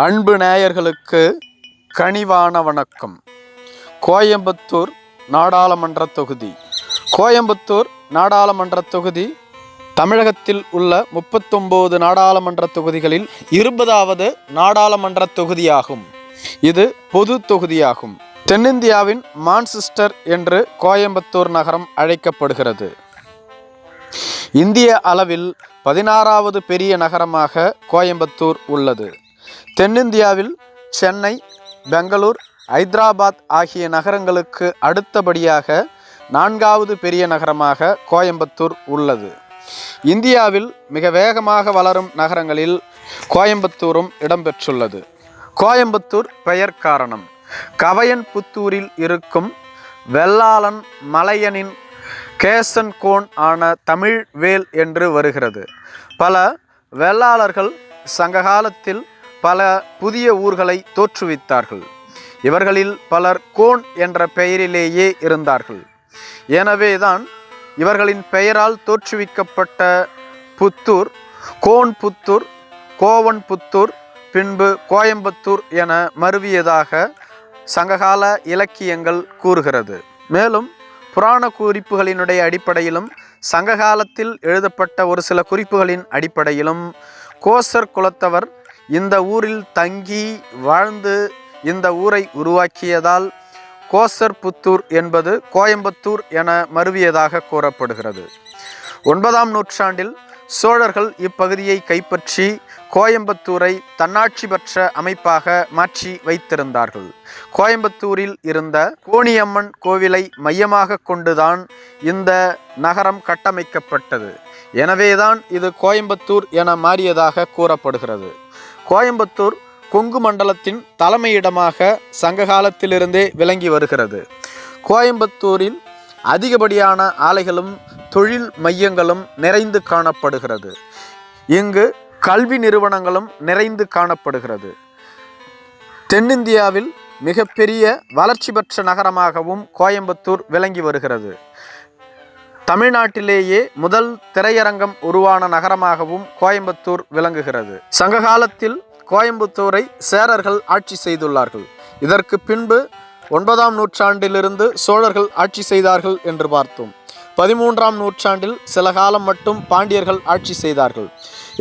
அன்பு நேயர்களுக்கு கனிவான வணக்கம். கோயம்புத்தூர் நாடாளுமன்ற தொகுதி. கோயம்புத்தூர் நாடாளுமன்ற தொகுதி தமிழகத்தில் உள்ள முப்பத்தொம்போது நாடாளுமன்ற தொகுதிகளில் இருபதாவது நாடாளுமன்ற தொகுதியாகும். இது பொது தொகுதியாகும். தென்னிந்தியாவின் மான்செஸ்டர் என்று கோயம்புத்தூர் நகரம் அழைக்கப்படுகிறது. இந்திய அளவில் பதினாறாவது பெரிய நகரமாக கோயம்புத்தூர் உள்ளது. தென்னிந்தியாவில் சென்னை பெங்களூர் ஐதராபாத் ஆகிய நகரங்களுக்கு அடுத்தபடியாக நான்காவது பெரிய நகரமாக கோயம்புத்தூர் உள்ளது. இந்தியாவில் மிக வேகமாக வளரும் நகரங்களில் கோயம்புத்தூரும் இடம்பெற்றுள்ளது. கோயம்புத்தூர் பெயர் காரணம். கவையன் புத்தூரில் இருக்கும் வெள்ளாளன் மலையனின் கேசன் கோன் ஆன தமிழ் வேல் என்று வருகிறது. பல வெள்ளாளர்கள் சங்ககாலத்தில் பல புதிய ஊர்களை தோற்றுவித்தார்கள். இவர்களில் பலர் கோன் என்ற பெயரிலேயே இருந்தார்கள். எனவேதான் இவர்களின் பெயரால் தோற்றுவிக்கப்பட்ட புத்தூர் கோன் புத்தூர் கோவன் புத்தூர் பின்பு கோயம்புத்தூர் என மருவியதாக சங்ககால இலக்கியங்கள் கூறுகிறது. மேலும் புராண குறிப்புகளினுடைய அடிப்படையிலும் சங்ககாலத்தில் எழுதப்பட்ட ஒரு சில குறிப்புகளின் அடிப்படையிலும் கோசர் குலத்தவர் இந்த ஊரில் தங்கி வாழ்ந்து இந்த ஊரை உருவாக்கியதால் கோசர் புத்தூர் என்பது கோயம்புத்தூர் என மருவியதாக கூறப்படுகிறது. ஒன்பதாம் நூற்றாண்டில் சோழர்கள் இப்பகுதியை கைப்பற்றி கோயம்புத்தூரை தன்னாட்சி பெற்ற அமைப்பாக மாற்றி வைத்திருந்தார்கள். கோயம்புத்தூரில் இருந்த கோணியம்மன் கோவிலை மையமாக கொண்டுதான் இந்த நகரம் கட்டமைக்கப்பட்டது. எனவேதான் இது கோயம்புத்தூர் என மாறியதாக கூறப்படுகிறது. கோயம்புத்தூர் கொங்கு மண்டலத்தின் தலைமையிடமாக சங்ககாலத்திலிருந்தே விளங்கி வருகிறது. கோயம்புத்தூரில் அதிகப்படியான ஆலைகளும் தொழில் மையங்களும் நிறைந்து காணப்படுகிறது. இங்கு கல்வி நிறுவனங்களும் நிறைந்து காணப்படுகிறது. தென்னிந்தியாவில் மிகப்பெரிய வளர்ச்சி பெற்ற நகரமாகவும் கோயம்புத்தூர் விளங்கி வருகிறது. தமிழ்நாட்டிலேயே முதல் திரையரங்கம் உருவான நகரமாகவும் கோயம்புத்தூர் விளங்குகிறது. சங்ககாலத்தில் கோயம்புத்தூரை சேரர்கள் ஆட்சி செய்துள்ளார்கள். இதற்கு பின்பு ஒன்பதாம் நூற்றாண்டிலிருந்து சோழர்கள் ஆட்சி செய்தார்கள் என்று பார்த்தோம். பதிமூன்றாம் நூற்றாண்டில் சில காலம் மட்டும் பாண்டியர்கள் ஆட்சி செய்தார்கள்.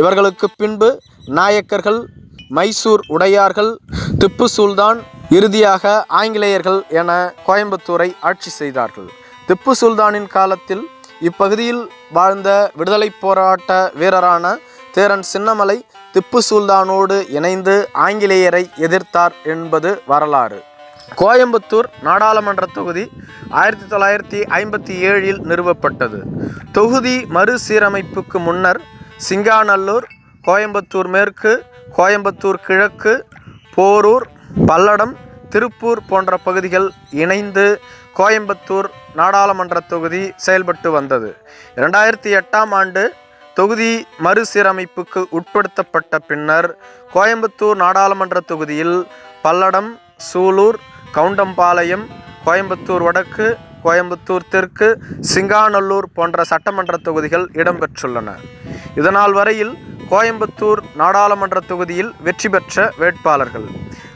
இவர்களுக்கு பின்பு நாயக்கர்கள் மைசூர் உடையார்கள் திப்பு சுல்தான் இறுதியாக ஆங்கிலேயர்கள் என கோயம்புத்தூரை ஆட்சி செய்தார்கள். திப்பு சுல்தானின் காலத்தில் இப்பகுதியில் வாழ்ந்த விடுதலை போராட்ட வீரரான தேரன் சின்னமலை திப்பு சுல்தானோடு இணைந்து ஆங்கிலேயரை எதிர்த்தார் என்பது வரலாறு. கோயம்புத்தூர் நாடாளுமன்ற தொகுதி ஆயிரத்தி தொள்ளாயிரத்தி ஐம்பத்தி ஏழில் நிறுவப்பட்டது. தொகுதி மறுசீரமைப்புக்கு முன்னர் சிங்காநல்லூர் கோயம்புத்தூர் மேற்கு கோயம்புத்தூர் கிழக்கு போரூர் பல்லடம் திருப்பூர் போன்ற பகுதிகள் இணைந்து கோயம்புத்தூர் நாடாளுமன்ற தொகுதி செயல்பட்டு வந்தது. இரண்டாயிரத்தி எட்டாம் ஆண்டு தொகுதி மறுசீரமைப்புக்கு உட்படுத்தப்பட்ட பின்னர் கோயம்புத்தூர் நாடாளுமன்ற தொகுதியில் பல்லடம் சூலூர் கவுண்டம்பாளையம் கோயம்புத்தூர் வடக்கு கோயம்புத்தூர் தெற்கு சிங்காநல்லூர் போன்ற சட்டமன்ற தொகுதிகள் இடம்பெற்றுள்ளன. இதனால் வரையில் கோயம்புத்தூர் நாடாளுமன்ற தொகுதியில் வெற்றி பெற்ற வேட்பாளர்கள்.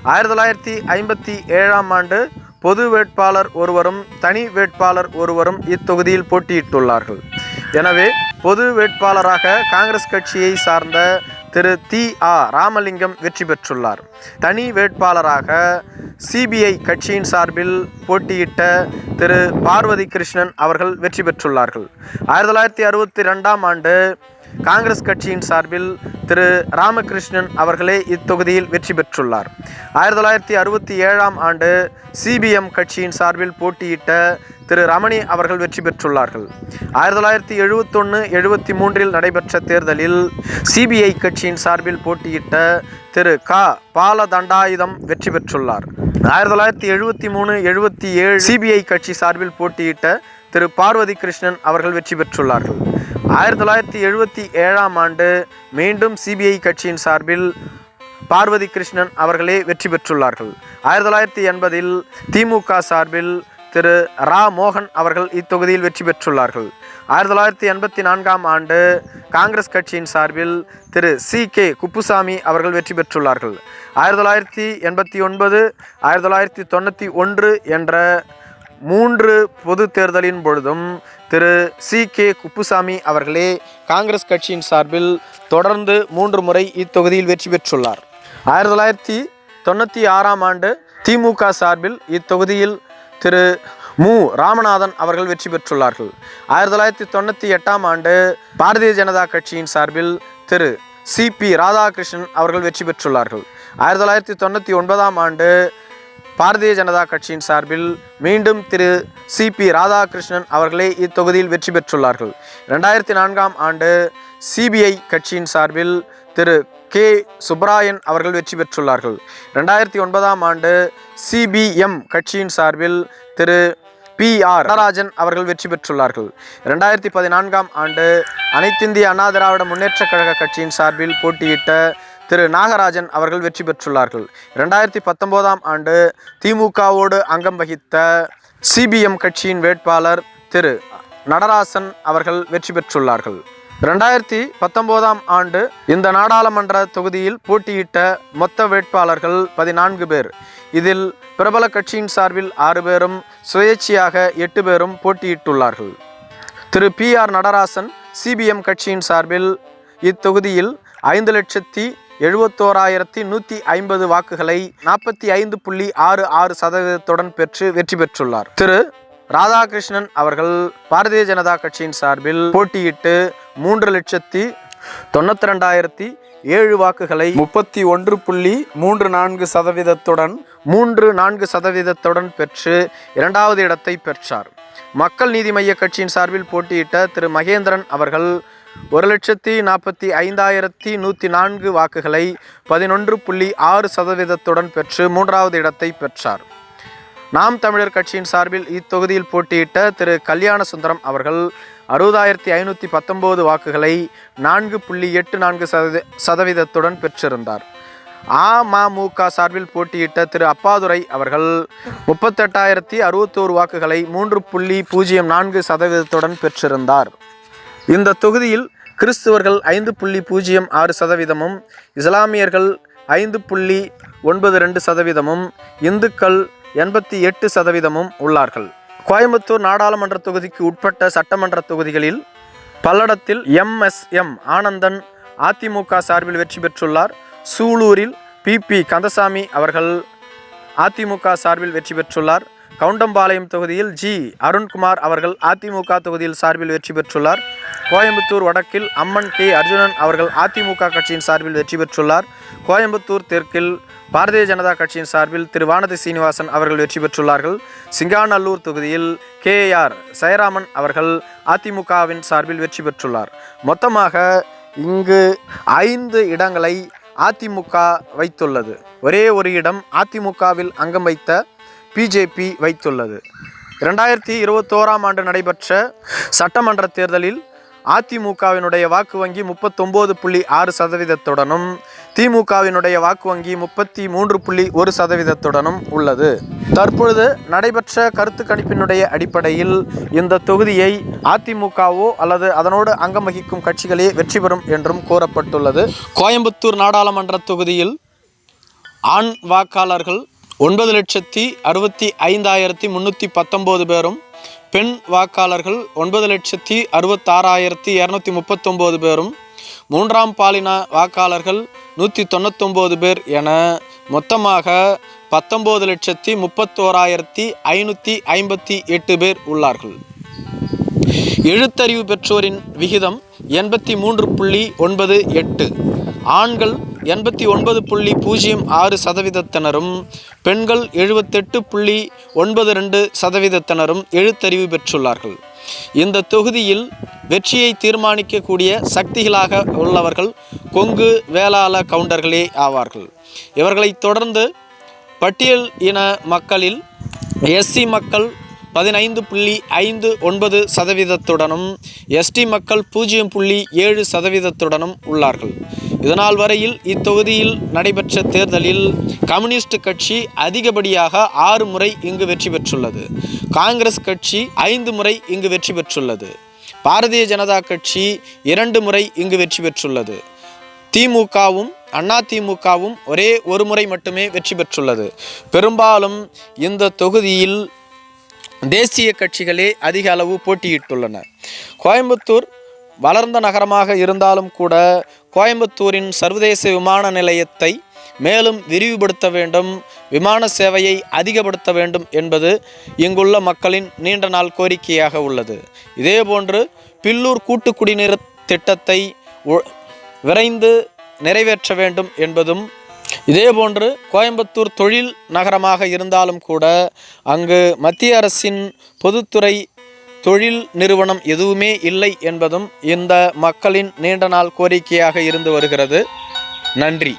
ஆயிரத்தி தொள்ளாயிரத்தி ஐம்பத்தி ஏழாம் ஆண்டு பொது வேட்பாளர் ஒருவரும் தனி வேட்பாளர் ஒருவரும் இத்தொகுதியில் போட்டியிட்டுள்ளார்கள். எனவே பொது வேட்பாளராக காங்கிரஸ் கட்சியை சார்ந்த திரு தி. ஆ. ராமலிங்கம் வெற்றி பெற்றுள்ளார். தனி வேட்பாளராக சிபிஐ கட்சியின் சார்பில் போட்டியிட்ட திரு. பார்வதி கிருஷ்ணன் அவர்கள் வெற்றி பெற்றுள்ளார்கள். ஆயிரத்தி தொள்ளாயிரத்தி அறுபத்தி ரெண்டாம் ஆண்டு காங்கிரஸ் கட்சியின் சார்பில் திரு ராமகிருஷ்ணன் அவர்களே இத்தொகுதியில் வெற்றி பெற்றுள்ளார். ஆயிரத்தி தொள்ளாயிரத்தி அறுபத்தி ஏழாம் ஆண்டு சிபிஎம் கட்சியின் சார்பில் போட்டியிட்ட திரு ரமணி அவர்கள் வெற்றி பெற்றுள்ளார்கள். ஆயிரத்தி தொள்ளாயிரத்தி எழுபத்தொன்று எழுபத்தி மூன்றில் நடைபெற்ற தேர்தலில் சிபிஐ கட்சியின் சார்பில் போட்டியிட்ட திரு க. பாலதண்டாயுதம் வெற்றி பெற்றுள்ளார். ஆயிரத்தி தொள்ளாயிரத்தி எழுபத்தி மூணு எழுபத்தி ஏழு சிபிஐ கட்சி சார்பில் போட்டியிட்ட திரு பார்வதி கிருஷ்ணன் அவர்கள் வெற்றி பெற்றுள்ளார்கள். ஆயிரத்தி தொள்ளாயிரத்தி எழுபத்தி ஏழாம் ஆண்டு மீண்டும் சிபிஐ கட்சியின் சார்பில் பார்வதி கிருஷ்ணன் அவர்களே வெற்றி பெற்றுள்ளார்கள். ஆயிரத்தி தொள்ளாயிரத்தி எண்பதில் திமுக சார்பில் திரு ரா மோகன் அவர்கள் இத்தொகுதியில் வெற்றி பெற்றுள்ளார்கள். ஆயிரத்தி தொள்ளாயிரத்தி எண்பத்தி நான்காம் ஆண்டு காங்கிரஸ் கட்சியின் சார்பில் திரு சி கே குப்புசாமி அவர்கள் வெற்றி பெற்றுள்ளார்கள். ஆயிரத்தி தொள்ளாயிரத்தி எண்பத்தி ஒன்பது ஆயிரத்தி தொள்ளாயிரத்தி தொண்ணூற்றி ஒன்று என்ற மூன்று பொது தேர்தலின் பொழுதும் திரு சி கே குப்புசாமி அவர்களே காங்கிரஸ் கட்சியின் சார்பில் தொடர்ந்து மூன்று முறை இத்தொகுதியில் வெற்றி பெற்றுள்ளார். ஆயிரத்தி தொள்ளாயிரத்தி தொண்ணூற்றி ஆறாம் ஆண்டு திமுக சார்பில் இத்தொகுதியில் திரு மு. ராமநாதன் அவர்கள் வெற்றி பெற்றுள்ளார்கள். ஆயிரத்தி தொள்ளாயிரத்தி தொண்ணூற்றி எட்டாம் ஆண்டு பாரதிய ஜனதா கட்சியின் சார்பில் திரு சி பி ராதாகிருஷ்ணன் அவர்கள் வெற்றி பெற்றுள்ளார்கள். ஆயிரத்தி தொள்ளாயிரத்தி தொண்ணூற்றி ஒன்பதாம் ஆண்டு பாரதிய ஜனதா கட்சியின் சார்பில் மீண்டும் திரு சி பி ராதாகிருஷ்ணன் அவர்களே இத்தொகுதியில் வெற்றி பெற்றுள்ளார்கள். ரெண்டாயிரத்தி நான்காம் ஆண்டு சிபிஐ கட்சியின் சார்பில் திரு கே சுப்ராயன் அவர்கள் வெற்றி பெற்றுள்ளார்கள். ரெண்டாயிரத்தி ஒன்பதாம் ஆண்டு சிபிஎம் கட்சியின் சார்பில் திரு பி ஆர் நடராஜன் அவர்கள் வெற்றி பெற்றுள்ளார்கள். ரெண்டாயிரத்தி பதினான்காம் ஆண்டு அனைத்திந்திய அண்ணா திராவிட முன்னேற்றக் கழக கட்சியின் சார்பில் போட்டியிட்ட திரு நாகராஜன் அவர்கள் வெற்றி பெற்றுள்ளார்கள். ரெண்டாயிரத்தி பத்தொம்போதாம் ஆண்டு திமுகவோடு அங்கம் வகித்த சிபிஎம் கட்சியின் வேட்பாளர் திரு நடராசன் அவர்கள் வெற்றி பெற்றுள்ளார்கள். ரெண்டாயிரத்தி பத்தொம்போதாம் ஆண்டு இந்த நாடாளுமன்ற தொகுதியில் போட்டியிட்ட மொத்த வேட்பாளர்கள் பதினான்கு பேர். இதில் பிரபல கட்சியின் சார்பில் ஆறு பேரும் சுயேட்சையாக எட்டு பேரும் போட்டியிட்டுள்ளார்கள். Thiru P R Natarajan CPM கட்சியின் சார்பில் இத்தொகுதியில் ஐந்து லட்சத்தி எழுபத்தோராயிரத்தி நூற்றி ஐம்பது வாக்குகளை நாற்பத்தி ஐந்து புள்ளி ஆறு ஆறு சதவீதத்துடன் பெற்று வெற்றி பெற்றுள்ளார். திரு. ராதாகிருஷ்ணன் அவர்கள் பாரதிய ஜனதா கட்சியின் சார்பில் போட்டியிட்டு மூன்று லட்சத்தி தொண்ணூற்றி ரெண்டாயிரத்தி ஏழு வாக்குகளை முப்பத்தி ஒன்று புள்ளி மூன்று நான்கு சதவீதத்துடன் மூன்று நான்கு சதவீதத்துடன் பெற்று இரண்டாவது இடத்தை பெற்றார். மக்கள் நீதி மய்ய கட்சியின் சார்பில் போட்டியிட்ட திரு. மகேந்திரன் அவர்கள் ஒரு லட்சத்தி நாற்பத்தி ஐந்தாயிரத்தி நூற்றி நான்கு வாக்குகளை பதினொன்று புள்ளி ஆறு சதவீதத்துடன் பெற்று மூன்றாவது இடத்தை பெற்றார். நாம் தமிழர் கட்சியின் சார்பில் இத்தொகுதியில் போட்டியிட்ட திரு கல்யாண சுந்தரம் அவர்கள் அறுபதாயிரத்தி ஐநூற்றி பத்தொம்போது வாக்குகளை நான்கு புள்ளி எட்டு நான்கு சதவீத சதவீதத்துடன் பெற்றிருந்தார். அமமுக சார்பில் போட்டியிட்ட திரு அப்பாதுரை அவர்கள் முப்பத்தெட்டாயிரத்தி அறுபத்தோரு வாக்குகளை மூன்று புள்ளி பூஜ்ஜியம் நான்கு சதவீதத்துடன் பெற்றிருந்தார். இந்த தொகுதியில் கிறிஸ்துவர்கள் ஐந்து புள்ளி பூஜ்ஜியம் ஆறு சதவீதமும் இஸ்லாமியர்கள் ஐந்து புள்ளி ஒன்பது ரெண்டு சதவீதமும் இந்துக்கள் எண்பத்தி எட்டு சதவீதமும் உள்ளார்கள். கோயம்புத்தூர் நாடாளுமன்ற தொகுதிக்கு உட்பட்ட சட்டமன்ற தொகுதிகளில் பல்லடத்தில் எம்எஸ்எம் ஆனந்தன் அதிமுக சார்பில் வெற்றி பெற்றுள்ளார். சூலூரில் பிபி கந்தசாமி அவர்கள் அதிமுக சார்பில் வெற்றி பெற்றுள்ளார். கவுண்டம்பாளையம் தொகுதியில் ஜி. அருண்குமார் அவர்கள் அதிமுக தொகுதியில் சார்பில் வெற்றி பெற்றுள்ளார். கோயம்புத்தூர் வடக்கில் அம்மன் கே. அர்ஜுனன் அவர்கள் அதிமுக கட்சியின் சார்பில் வெற்றி பெற்றுள்ளார். கோயம்புத்தூர் தெற்கில் பாரதிய ஜனதா கட்சியின் சார்பில் திரு. வானதி சீனிவாசன் அவர்கள் வெற்றி பெற்றுள்ளார்கள். சிங்காநல்லூர் தொகுதியில் கே. ஆர். சயராமன் அவர்கள் அதிமுகவின் சார்பில் வெற்றி பெற்றுள்ளார். மொத்தமாக இங்கு ஐந்து இடங்களை அதிமுக வைத்துள்ளது. ஒரே ஒரு இடம் அதிமுகவில் அங்கம் வைத்த பிஜேபி வைத்துள்ளது. இரண்டாயிரத்தி இருபத்தோராம் ஆண்டு நடைபெற்ற சட்டமன்ற தேர்தலில் அதிமுகவினுடைய வாக்கு வங்கி முப்பத்தொம்போது புள்ளி ஆறு சதவீதத்துடனும் திமுகவினுடைய வாக்கு வங்கி முப்பத்தி மூன்று புள்ளி ஒரு சதவீதத்துடனும் உள்ளது. தற்பொழுது நடைபெற்ற கருத்து கணிப்பினுடைய அடிப்படையில் இந்த தொகுதியை அதிமுகவோ அல்லது அதனோடு அங்கம் வகிக்கும் கட்சிகளே வெற்றி பெறும் என்றும் கூறப்பட்டுள்ளது. கோயம்புத்தூர் நாடாளுமன்ற தொகுதியில் ஆண் வாக்காளர்கள் ஒன்பது லட்சத்தி அறுபத்தி ஐந்தாயிரத்தி முந்நூற்றி பத்தொம்போது பேரும் பெண் வாக்காளர்கள் ஒன்பது லட்சத்தி அறுபத்தாறாயிரத்தி இரநூத்தி முப்பத்தொம்போது பேரும் மூன்றாம் பாலின வாக்காளர்கள் நூற்றி தொண்ணூத்தொம்பது பேர் என மொத்தமாக பத்தொம்போது லட்சத்தி முப்பத்தோராயிரத்தி ஐநூற்றி ஐம்பத்தி எட்டு பேர் உள்ளார்கள். எழுத்தறிவு பெற்றோரின் விகிதம் எண்பத்தி மூன்று புள்ளி ஒன்பது எட்டு. ஆண்கள் எண்பத்தி ஒன்பது புள்ளி பூஜ்ஜியம் ஆறு சதவீதத்தினரும் பெண்கள் எழுபத்தெட்டு புள்ளி ஒன்பது ரெண்டு சதவீதத்தினரும் எழுத்தறிவு பெற்றுள்ளார்கள். இந்த தொகுதியில் வெற்றியை தீர்மானிக்கக்கூடிய சக்திகளாக உள்ளவர்கள் கொங்கு வேளாள கவுண்டர்களே ஆவார்கள். இவர்களைத் தொடர்ந்து பட்டியல் இன மக்களில் எஸ்சி மக்கள் பதினைந்து புள்ளி ஐந்து ஒன்பது சதவீதத்துடனும் எஸ்டி மக்கள் பூஜ்ஜியம் புள்ளி ஏழு சதவீதத்துடனும் உள்ளார்கள். இதனால் வரையில் இத்தொகுதியில் நடைபெற்ற தேர்தலில் கம்யூனிஸ்ட் கட்சி அதிகப்படியாக ஆறு முறை இங்கு வெற்றி பெற்றுள்ளது. காங்கிரஸ் கட்சி ஐந்து முறை இங்கு வெற்றி பெற்றுள்ளது. பாரதிய ஜனதா கட்சி இரண்டு முறை இங்கு வெற்றி பெற்றுள்ளது. திமுகவும் அண்ணா திமுகவும் ஒரே ஒரு முறை மட்டுமே வெற்றி பெற்றுள்ளது. பெரும்பாலும் இந்த தொகுதியில் தேசிய கட்சிகளே அதிக அளவு போட்டியிட்டுள்ளன. கோயம்புத்தூர் வளர்ந்த நகரமாக இருந்தாலும் கூட கோயம்புத்தூரின் சர்வதேச விமான நிலையத்தை மேலும் விரிவுபடுத்த வேண்டும் விமான சேவையை அதிகப்படுத்த வேண்டும் என்பது இங்குள்ள மக்களின் நீண்ட நாள் கோரிக்கையாக உள்ளது. இதேபோன்று பில்லூர் கூட்டு குடிநீர் திட்டத்தை ஒ- விரைந்து நிறைவேற்ற வேண்டும் என்பதும் இதேபோன்று கோயம்புத்தூர் தொழில் நகரமாக இருந்தாலும் கூட அங்கு மத்திய அரசின் பொதுத்துறை தொழில் நிறுவனம் எதுவுமே இல்லை என்பதும் இந்த மக்களின் நீண்ட நாள் கோரிக்கையாக இருந்து வருகிறது. நன்றி.